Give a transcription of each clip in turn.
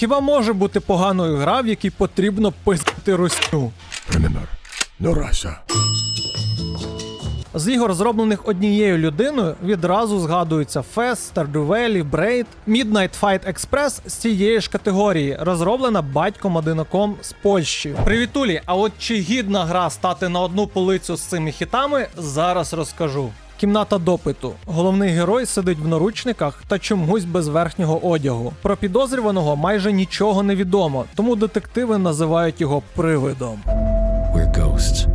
Хіба може бути поганою гра, в якій потрібно пиздити русню? Remember, no Russia. З ігор, зроблених однією людиною, відразу згадуються Fest, Stardew Valley, Braid, Midnight Fight Express з цієї ж категорії, розроблена батьком одинаком з Польщі. Привітулі, а от чи гідна гра стати на одну полицю з цими хітами, зараз розкажу. Кімната допиту. Головний герой сидить в наручниках та чомусь без верхнього одягу. Про підозрюваного майже нічого не відомо, тому детективи називають його привидом. We're ghosts.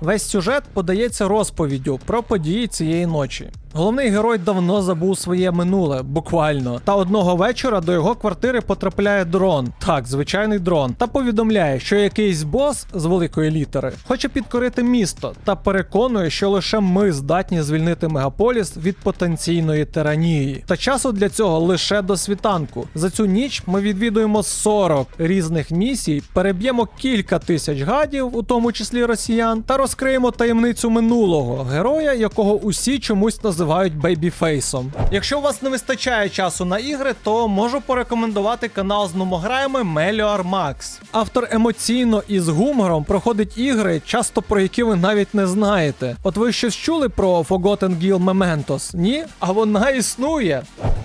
Весь сюжет подається розповіддю про події цієї ночі. Головний герой давно забув своє минуле, буквально. Та одного вечора до його квартири потрапляє дрон, так, звичайний дрон, та повідомляє, що якийсь бос з великої літери хоче підкорити місто та переконує, що лише ми здатні звільнити мегаполіс від потенційної тиранії. Та часу для цього лише до світанку. За цю ніч ми відвідуємо 40 різних місій, переб'ємо кілька тисяч гадів, у тому числі росіян, та розкриємо таємницю минулого героя, якого усі чомусь називають бейбіфейсом. Якщо у вас не вистачає часу на ігри, то можу порекомендувати канал з номограями Melior Max. Автор емоційно і з гумором проходить ігри, часто про які ви навіть не знаєте. От ви щось чули про Forgotten Guild Mementos? Ні? А вона існує.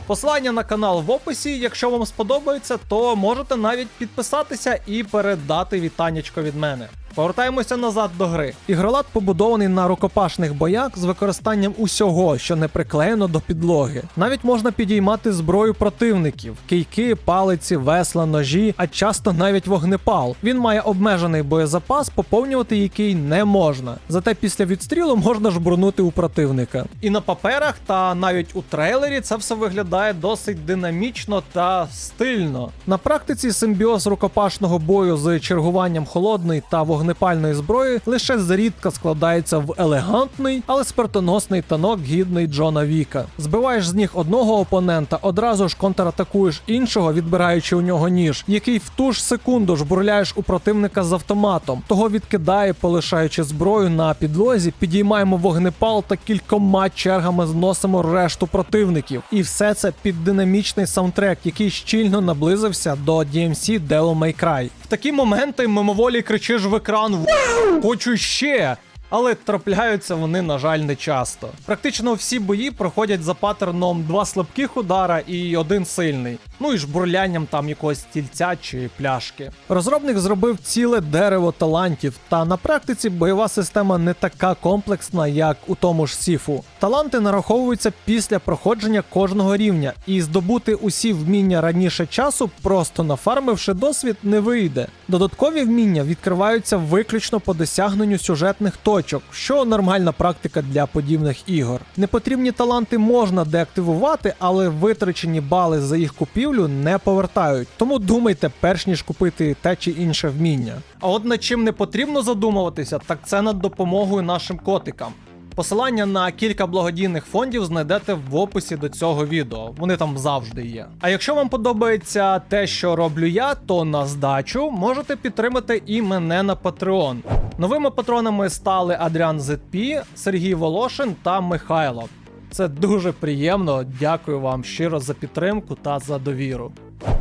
Посилання на канал в описі. Якщо вам сподобається, то можете навіть підписатися і передати вітаннячко від мене. Повертаємося назад до гри. Ігролад побудований на рукопашних боях з використанням усього, що не приклеєно до підлоги. Навіть можна підіймати зброю противників: кийки, палиці, весла, ножі, а часто навіть вогнепал. Він має обмежений боєзапас, поповнювати який не можна. Зате після відстрілу можна жбурнути у противника. І на паперах, та навіть у трейлері це все виглядає досить динамічно та стильно. На практиці симбіоз рукопашного бою з чергуванням холодної та вогнепальної зброї лише зрідка складається в елегантний, але смертоносний танок гідний Джона Віка. Збиваєш з ніг одного опонента, одразу ж контратакуєш іншого, відбираючи у нього ніж, який в ту ж секунду жбурляєш у противника з автоматом. Того відкидає, полишаючи зброю на підлозі, підіймаємо вогнепал та кількома чергами зносимо решту противників. І все це під динамічний саундтрек, який щільно наблизився до DMC Devil May Cry. В такі моменти мимоволі кричиш в екран Хочу ще! Але трапляються вони, на жаль, не часто. Практично всі бої проходять за паттерном два слабких удара і один сильний. Ну і ж бурлянням там якогось стільця чи пляшки. Розробник зробив ціле дерево талантів, та на практиці бойова система не така комплексна, як у тому ж Сіфу. Таланти нараховуються після проходження кожного рівня, і здобути усі вміння раніше часу, просто нафармивши досвід, не вийде. Додаткові вміння відкриваються виключно по досягненню сюжетних точок, що нормальна практика для подібних ігор. Непотрібні таланти можна деактивувати, але витрачені бали за їх купівлю не повертають. Тому думайте, перш ніж купити те чи інше вміння. А от над чим не потрібно задумуватися, так це над допомогою нашим котикам. Посилання на кілька благодійних фондів знайдете в описі до цього відео. Вони там завжди є. А якщо вам подобається те, що роблю я, то на здачу можете підтримати і мене на Patreon. Новими патронами стали Адріан ZP, Сергій Волошин та Михайло. Це дуже приємно. Дякую вам щиро за підтримку та за довіру.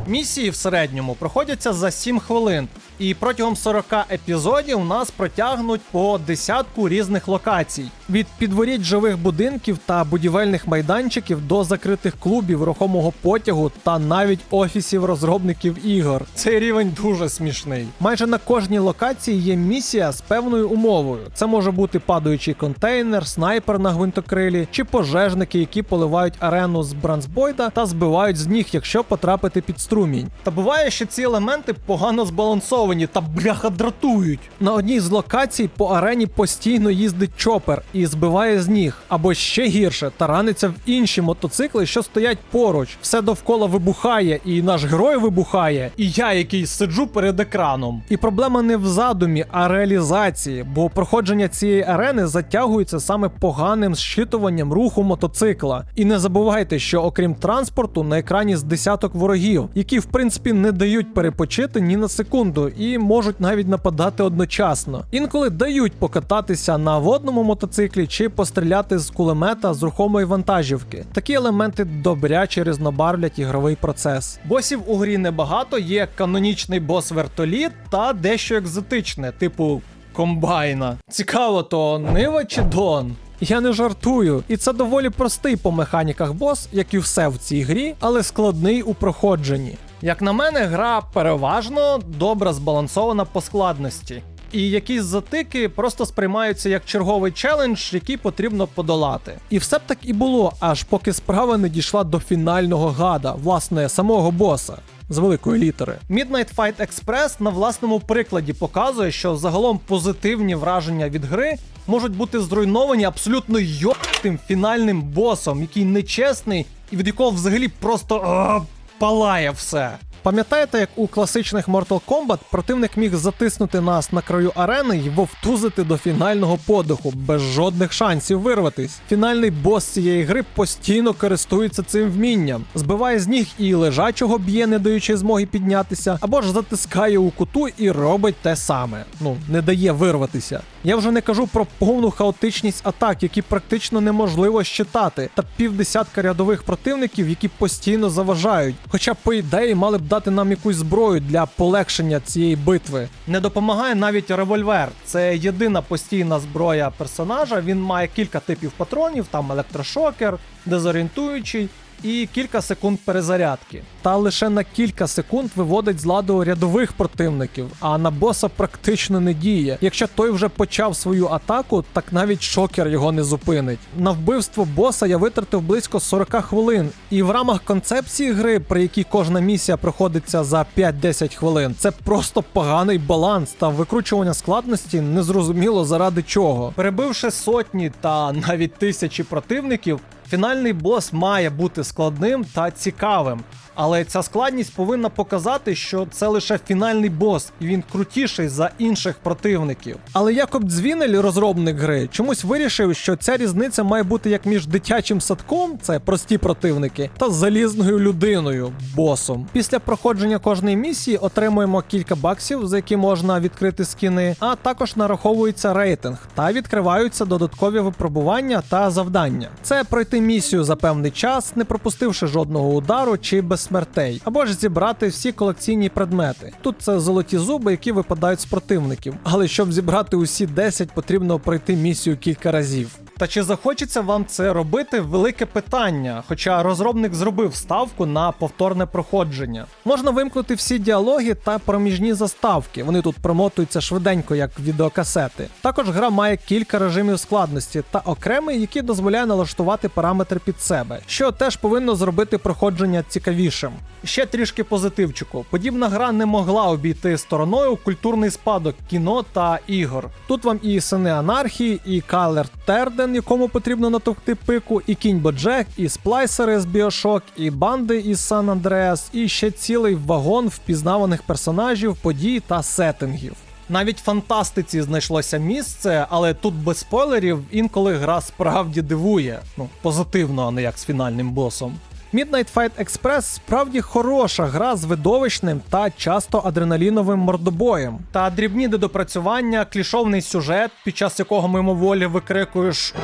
Місії в середньому проходяться за 7 хвилин, і протягом 40 епізодів нас протягнуть по десятку різних локацій: від підворіть живих будинків та будівельних майданчиків до закритих клубів, рухомого потягу та навіть офісів розробників ігор. Цей рівень дуже смішний. Майже на кожній локації є місія з певною умовою. Це може бути падаючий контейнер, снайпер на гвинтокрилі чи пожежники, які поливають арену з бранцбойда та збивають з ніг, якщо потрапити під струмінь. Та буває, що ці елементи погано збалансовані та бляха дратують. На одній з локацій по арені постійно їздить чопер і збиває з ніг, або ще гірше, тараниться в інші мотоцикли, що стоять поруч. Все довкола вибухає, і наш герой вибухає, і я, який сиджу перед екраном. І проблема не в задумі, а реалізації, бо проходження цієї арени затягується саме поганим зчитуванням руху мотоцикла. І не забувайте, що окрім транспорту на екрані з десяток ворогів, які в принципі не дають перепочити ні на секунду і можуть навіть нападати одночасно. Інколи дають покататися на водному мотоциклі чи постріляти з кулемета з рухомої вантажівки. Такі елементи добряче різнобарвлять ігровий процес. Босів у грі небагато, є канонічний бос вертоліт та дещо екзотичне, типу комбайна. Цікаво, то Нива чи Дон? Я не жартую, і це доволі простий по механіках бос, як і все в цій грі, але складний у проходженні. Як на мене, гра переважно добре збалансована по складності. І якісь затики просто сприймаються як черговий челендж, який потрібно подолати. І все б так і було, аж поки справа не дійшла до фінального гада, власне, самого боса. З великої літери. Midnight Fight Express на власному прикладі показує, що загалом позитивні враження від гри можуть бути зруйновані абсолютно йоптим фінальним босом, який нечесний і від якого взагалі просто палає все. Пам'ятаєте, як у класичних Mortal Kombat противник міг затиснути нас на краю арени і вовтузити до фінального подиху без жодних шансів вирватись. Фінальний бос цієї гри постійно користується цим вмінням, збиває з ніг і лежачого б'є, не даючи змоги піднятися, або ж затискає у куту і робить те саме. Ну, не дає вирватися. Я вже не кажу про повну хаотичність атак, які практично неможливо щитати, та півдесятка рядових противників, які постійно заважають. Хоча, по ідеї, мали б дати нам якусь зброю для полегшення цієї битви. Не допомагає навіть револьвер. Це єдина постійна зброя персонажа. Він має кілька типів патронів, там електрошокер, дезорієнтуючий. І кілька секунд перезарядки. Та лише на кілька секунд виводить з ладу рядових противників, а на боса практично не діє. Якщо той вже почав свою атаку, так навіть шокер його не зупинить. На вбивство боса я витратив близько 40 хвилин, і в рамах концепції гри, при якій кожна місія проходиться за 5-10 хвилин, це просто поганий баланс та викручування складності незрозуміло заради чого. Перебивши сотні та навіть тисячі противників. Фінальний бос має бути складним та цікавим, але ця складність повинна показати, що це лише фінальний бос, і він крутіший за інших противників. Але Якоб Дзвінель, розробник гри, чомусь вирішив, що ця різниця має бути як між дитячим садком, це прості противники, та залізною людиною, босом. Після проходження кожної місії отримуємо кілька баксів, за які можна відкрити скіни, а також нараховується рейтинг та відкриваються додаткові випробування та завдання. Це пройти місію за певний час, не пропустивши жодного удару чи без смертей, або ж зібрати всі колекційні предмети. Тут це золоті зуби, які випадають з противників. Але щоб зібрати усі 10, потрібно пройти місію кілька разів. Та чи захочеться вам це робити? Велике питання. Хоча розробник зробив ставку на повторне проходження. Можна вимкнути всі діалоги та проміжні заставки. Вони тут промотуються швиденько, як відеокасети. Також гра має кілька режимів складності та окремий, який дозволяє налаштувати параметри під себе, що теж повинно зробити проходження цікавішим. Ще трішки позитивчику. Подібна гра не могла обійти стороною культурний спадок кіно та ігор. Тут вам і сини анархії, і Калер Терден, якому потрібно натовкти пику, і кінь Боджек, і сплайсери з Біошок, і банди із Сан Андреас, і ще цілий вагон впізнаваних персонажів, подій та сеттингів. Навіть фантастиці знайшлося місце, але тут без спойлерів інколи гра справді дивує. Ну, позитивно, а не як з фінальним босом. Midnight Fight Express справді хороша гра з видовищним та часто адреналіновим мордобоєм. Та дрібні недопрацювання, клішовний сюжет, під час якого мимоволі викрикуєш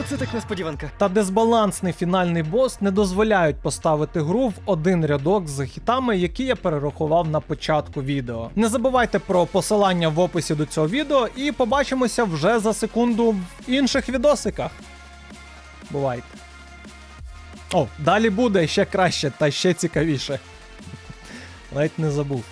Оце так несподіванка. та дезбалансний фінальний бос не дозволяють поставити гру в один рядок з хітами, які я перерахував на початку відео. Не забувайте про посилання в описі до цього відео і побачимося вже за секунду в інших відосиках. Бувайте. О, далі буде ще краще та ще цікавіше. Навіть не забув.